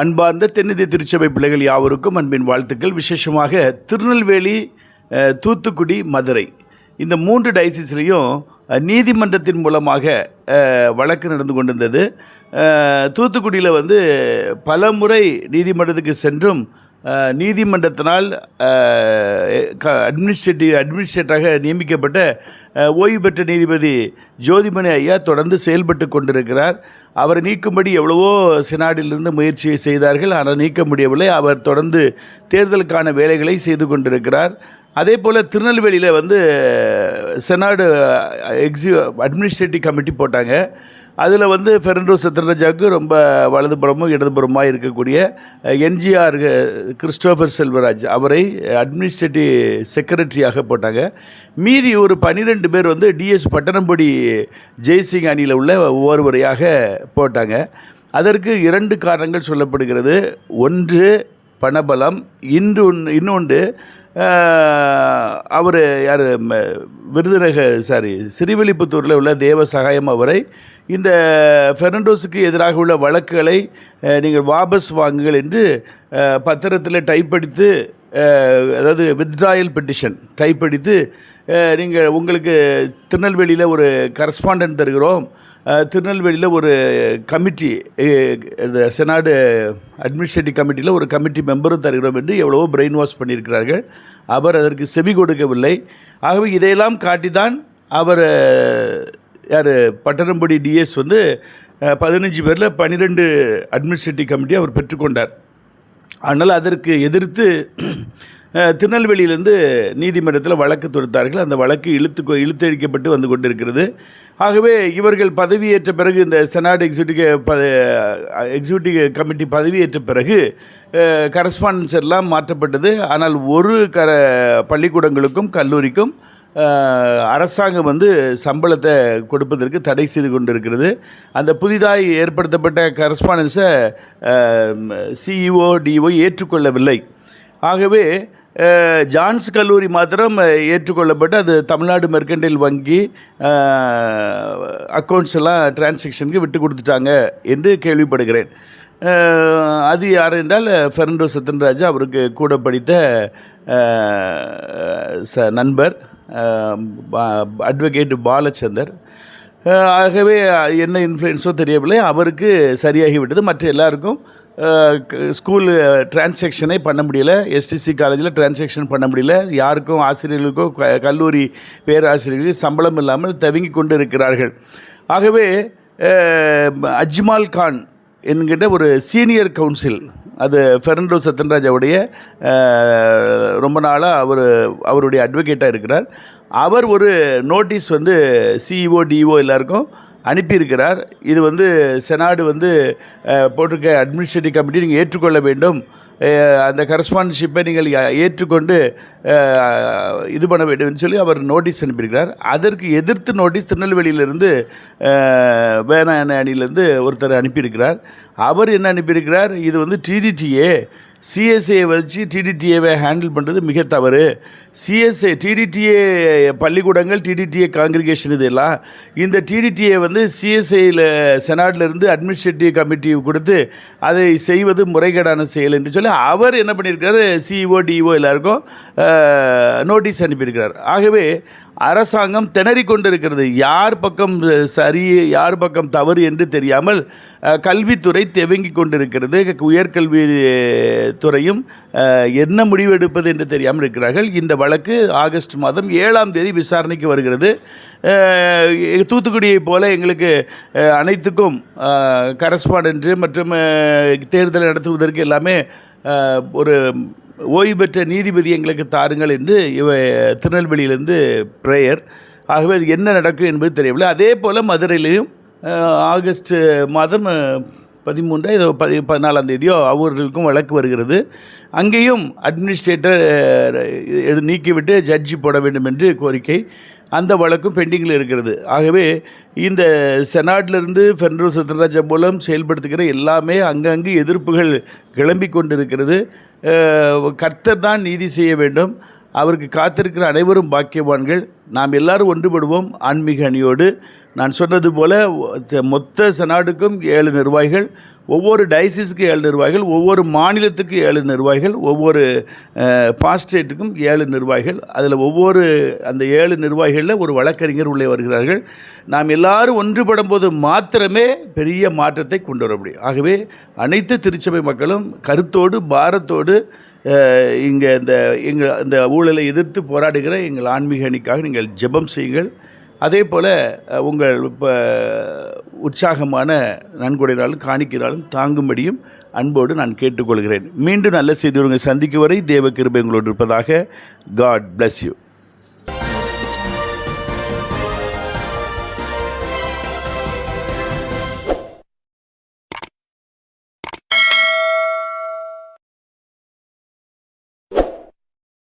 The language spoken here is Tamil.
அன்பார்ந்த தென்னிந்திய திருச்சபை பிள்ளைகள் யாவருக்கும் அன்பின் வாழ்த்துக்கள். விசேஷமாக திருநெல்வேலி தூத்துக்குடி மதுரை. இந்த மூன்று டைசிஸ்லேயும் நீதிமன்றத்தின் மூலமாக வழக்கு நடந்து கொண்டிருந்தது. தூத்துக்குடியில் வந்து பல முறை நீதிமன்றத்துக்கு சென்றும் நீதிமன்றத்தினால் அட்மினிஸ்ட்ரேட்டிவ் அட்மினிஸ்ட்ரேட்டராக நியமிக்கப்பட்ட ஓய்வு பெற்ற நீதிபதி ஜோதிமணி ஐயா தொடர்ந்து செயல்பட்டு கொண்டிருக்கிறார். அவரை நீக்கும்படி எவ்வளவோ சினாடிலிருந்து முயற்சி செய்தார்கள். ஆனால் நீக்க முடியவில்லை. அவர் தொடர்ந்து தேர்தலுக்கான வேலைகளை செய்து கொண்டிருக்கிறார். அதே போல் திருநெல்வேலியில் வந்து செனாடு எக்ஸி அட்மினிஸ்ட்ரேட்டிவ் கமிட்டி போட்டாங்க. அதில் வந்து ஃபெர்னண்டோ சத்ரராஜாவுக்கு ரொம்ப வலதுபுறமும் இடதுபுறமாக இருக்கக்கூடிய என்ஜிஆர் கிறிஸ்டோஃபர் செல்வராஜ் அவரை அட்மினிஸ்ட்ரேட்டிவ் செக்ரட்டரியாக போட்டாங்க. மீதி ஒரு பன்னிரெண்டு பேர் வந்து டிஎஸ் பட்டணம்படி ஜெய்சிங் அணியில் உள்ள ஒவ்வொருவரையாக போட்டாங்க. அதற்கு இரண்டு காரணங்கள் சொல்லப்படுகிறது. ஒன்று பணபலம் இன்று இன்னொன்று அவர் யார்? விருதுநகர் சாரி சிறுவில்லிபுத்தூரில் உள்ள தேவ சகாயம் அவரை. இந்த ஃபெர்னண்டோஸுக்கு எதிராக உள்ள வழக்குகளை நீங்கள் வாபஸ் வாங்குங்கள் என்று பத்திரத்தில் டைப் அடித்து அதாவது வித்ட்ராயல் பெட்டிஷன் டைப் அடித்து நீங்கள் உங்களுக்கு திருநெல்வேலியில் ஒரு கரஸ்பாண்டன்ட் தருகிறோம். திருநெல்வேலியில் ஒரு கமிட்டி இந்த செனாடு அட்மினிஸ்ட்ரேட்டிவ் கமிட்டியில் ஒரு கமிட்டி மெம்பரும் தருகிறோம் என்று எவ்வளவோ பிரெயின் வாஷ் பண்ணியிருக்கிறார்கள். அவர் அதற்கு செவி கொடுக்கவில்லை. ஆகவே இதையெல்லாம் காட்டி தான் அவர் யார் பட்டணம்படி டிஎஸ் வந்து பதினஞ்சு பேரில் பன்னிரெண்டு அட்மினிஸ்ட்ரேட்டிவ் கமிட்டி அவர் பெற்றுக்கொண்டார். ஆனால் அதற்கு எதிர்த்து திருநெல்வேலியிலிருந்து நீதிமன்றத்தில் வழக்கு தொடுத்தார்கள். அந்த வழக்கு இழுத்து இழுத்தடிக்கப்பட்டு வந்து கொண்டிருக்கிறது. ஆகவே இவர்கள் பதவியேற்ற பிறகு இந்த செனாட் எக்ஸிக்யூட்டிவ் ப எக்ஸிக்யூட்டிவ் கமிட்டி பதவியேற்ற பிறகு கரஸ்பாண்டன்ஸ் எல்லாம் மாற்றப்பட்டது. ஆனால் ஒரு கர பள்ளிக்கூடங்களுக்கும் கல்லூரிக்கும் அரசாங்கம் வந்து சம்பளத்தை கொடுப்பதற்கு தடை செய்து கொண்டிருக்கிறது. அந்த புதிதாக ஏற்படுத்தப்பட்ட கரஸ்பாண்டன்ஸை சிஇஓ டிஓ ஏற்றுக்கொள்ளவில்லை. ஆகவே ஜான்ஸ் கல்லூரி மாத்திரம் ஏற்றுக்கொள்ளப்பட்டு அது தமிழ்நாடு மெர்கண்டைல் வங்கி அக்கௌண்ட்ஸ் எல்லாம் டிரான்சேக்ஷனுக்கு விட்டு கொடுத்துட்டாங்க என்று கேள்விப்படுகிறேன். அது யார் என்றால் ஃபெர்னண்டோ சத்தன்ராஜா அவருக்கு கூட படித்த ச நண்பர் அட்வொகேட் பாலச்சந்தர். ஆகவே என்ன இன்ஃப்ளூயன்ஸோ தெரியவில்லை. அவருக்கு சரியாகிவிட்டது. மற்ற எல்லாருக்கும் ஸ்கூல் டிரான்சாக்ஷனே பண்ண முடியல. எஸ்டிசி காலேஜில் டிரான்சாக்ஷன் பண்ண முடியல. யாருக்கும் ஆசிரியர்களுக்கோ க- கல்லூரி பேராசிரியர்களுக்கு சம்பளம் இல்லாமல் தவிங்கி கொண்டு இருக்கிறார்கள். ஆகவே அஜ்மால் கான் என்கின்ற ஒரு சீனியர் கவுன்சில் அது ஃபெர்னண்டோ சத்தன்ராஜாவுடைய ரொம்ப நாளாக அவர் அவருடைய அட்வொகேட்டாக இருக்கிறார். அவர் ஒரு நோட்டீஸ் வந்து சிஇஓ டிஓ எல்லாருக்கும் அனுப்பியிருக்கிறார். இது வந்து செனாடு வந்து போட்டிருக்க அட்மினிஸ்ட்ரேட்டிவ் கமிட்டி நீங்கள் ஏற்றுக்கொள்ள வேண்டும். அந்த கரஸ்பாண்டன்ஷிப்பை நீங்கள் ஏற்றுக்கொண்டு இது பண்ண வேண்டும் என்று சொல்லி அவர் நோட்டீஸ் அனுப்பியிருக்கிறார். அதற்கு எதிர்த்து நோட்டீஸ் திருநெல்வேலியிலிருந்து வேணா வேணான அணியிலேருந்து ஒருத்தர் அனுப்பியிருக்கிறார். அவர் என்ன அனுப்பியிருக்கிறார்? இது வந்து டிடிடிஏ சிஎஸ்ஏ வச்சு டிடிடிஏவை ஹேண்டில் பண்ணுறது மிக தவறு. சிஎஸ்ஏ டிடிடிஏ பள்ளிக்கூடங்கள் டிடிடிஏ காங்கிரிகேஷன் இதெல்லாம் இந்த டிடிடிஏ வந்து சிஎஸ்ஐயில் செனாட்லேருந்து அட்மினிஸ்ட்ரேட்டிவ் கமிட்டி கொடுத்து அதை செய்வது முறைகேடான செயல் என்று சொல்லி அவர் என்ன பண்ணியிருக்காரு சிஇஓ டிஇஓ எல்லாருக்கும் நோட்டீஸ் அனுப்பியிருக்கிறார். ஆகவே அரசாங்கம் திணறிக் கொண்டிருக்கிறது. யார் பக்கம் சரி யார் பக்கம் தவறு என்று தெரியாமல் கல்வித்துறை தெவங்கி கொண்டிருக்கிறது. உயர்கல்வி துறையும் என்ன என்ன முடிவெடுப்பது என்று தெரியாமல் இருக்கிறார்கள். இந்த வழக்கு ஆகஸ்ட் மாதம் ஏழாம் தேதி விசாரணைக்கு வருகிறது. தூத்துக்குடியை போல எங்களுக்கு அனைத்துக்கும் கரஸ்பாண்டன்ட் மற்றும் தேர்தல் நடத்துவதற்கு எல்லாமே ஒரு ஓய்வு பெற்ற நீதிபதி எங்களுக்கு தாருங்கள் என்று இவ திருநெல்வேலியிலேருந்து ப்ரேயர் ஆகவே அது என்ன நடக்கும் என்பது தெரியவில்லை. அதே போல் மதுரையிலையும் ஆகஸ்ட் மாதம் பதிமூன்றா இதோ பதி பதினாலாம் தேதியோ அவர்களுக்கும் வழக்கு வருகிறது. அங்கேயும் அட்மினிஸ்ட்ரேட்டர் நீக்கிவிட்டு ஜட்ஜி போட வேண்டும் என்று கோரிக்கை அந்த வழக்கும் பெண்டிங்கில் இருக்கிறது. ஆகவே இந்த செனாட்லேருந்து ஃபெர்னோ சத்யராஜா மூலம் செயல்படுத்துகிற எல்லாமே அங்கங்கு எதிர்ப்புகள் கிளம்பி கொண்டிருக்கிறது. கர்த்தர் தான் நீதி செய்ய வேண்டும். அவருக்கு காத்திருக்கிற அனைவரும் பாக்கியவான்கள். நாம் எல்லாரும் ஒன்றுபடுவோம். ஆன்மீக அணியோடு. நான் சொன்னது போல் மொத்த செனாடுக்கும் ஏழு நிர்வாகிகள் ஒவ்வொரு டைசிஸுக்கு ஏழு நிர்வாகிகள் ஒவ்வொரு மாநிலத்துக்கு ஏழு நிர்வாகிகள் ஒவ்வொரு பாஸ்டேட்டுக்கும் ஏழு நிர்வாகிகள். அதில் ஒவ்வொரு அந்த ஏழு நிர்வாகிகளில் ஒரு வழக்கறிஞர் உள்ளே வருகிறார்கள். நாம் எல்லாரும் ஒன்றுபடும் போது மாத்திரமே பெரிய மாற்றத்தை கொண்டு வர முடியும். ஆகவே அனைத்து திருச்சபை மக்களும் கருத்தோடு பாரத்தோடு இங்கே இந்த எங்கள் இந்த ஊழலை எதிர்த்து போராடுகிற எங்கள் ஆன்மீக அணிக்காக நீங்கள் ஜெபம் செய்யுங்கள். அதே போல் உங்கள் இப்போ உற்சாகமான நன்கொடைனாலும் காணிக்கிறாலும் தாங்கும்படியும் அன்போடு நான் கேட்டுக்கொள்கிறேன். மீண்டும் நல்ல செய்தி உங்களை சந்திக்கும் வரை தேவ கிருபை உங்களோடு இருப்பதாக காட் பிளஸ் யூ